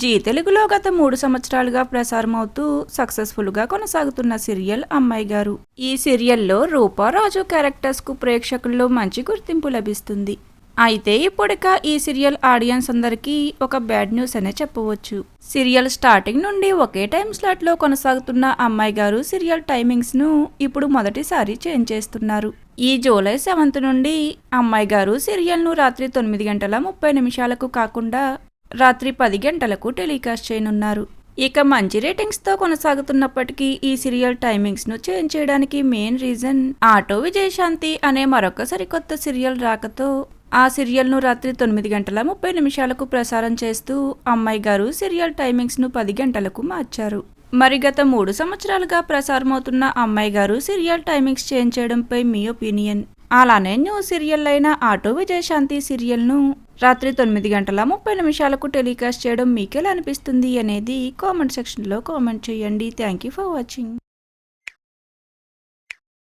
G తెలుగులో గత మూడు సంవత్సరాలుగా ప్రసారమవుతూ అవుతూ సక్సెస్ఫుల్గా కొనసాగుతున్న సీరియల్ అమ్మాయి గారు. ఈ సీరియల్లో రూపారాజు క్యారెక్టర్స్కు ప్రేక్షకుల్లో మంచి గుర్తింపు లభిస్తుంది. అయితే ఇప్పుడిక ఈ సీరియల్ ఆడియన్స్ అందరికీ ఒక బ్యాడ్ న్యూస్ అనే చెప్పవచ్చు. సీరియల్ స్టార్టింగ్ నుండి ఒకే టైం స్లాట్లో కొనసాగుతున్న అమ్మాయి గారు సీరియల్ టైమింగ్స్ను ఇప్పుడు మొదటిసారి చేంజ్ చేస్తున్నారు. ఈ జూలై సెవెంత్ నుండి అమ్మాయి గారు సీరియల్ను రాత్రి తొమ్మిది గంటల ముప్పై నిమిషాలకు కాకుండా రాత్రి పది గంటలకు టెలికాస్ట్ చేయనున్నారు. ఇక మంచి రేటింగ్స్తో కొనసాగుతున్నప్పటికీ ఈ సీరియల్ టైమింగ్స్ను చేంజ్ చేయడానికి మెయిన్ రీజన్ ఆటో విజయశాంతి అనే మరొక సరికొత్త సీరియల్ రాకతో ఆ సీరియల్ను రాత్రి తొమ్మిది గంటల ముప్పై నిమిషాలకు ప్రసారం చేస్తూ అమ్మాయి గారు సీరియల్ టైమింగ్స్ను పది గంటలకు మార్చారు. మరి గత మూడు సంవత్సరాలుగా ప్రసారమవుతున్న అమ్మాయి గారు సీరియల్ టైమింగ్స్ చేంజ్ చేయడంపై మీ ఒపీనియన్? అలానే న్యూ సీరియల్ అయిన ఆటో విజయశాంతి సీరియల్ను రాత్రి తొమ్మిది గంటల ముప్పై నిమిషాలకు టెలికాస్ట్ చేయడం మీకెలా అనిపిస్తుంది అనేది కామెంట్ సెక్షన్లో కామెంట్ చేయండి. Thank you for watching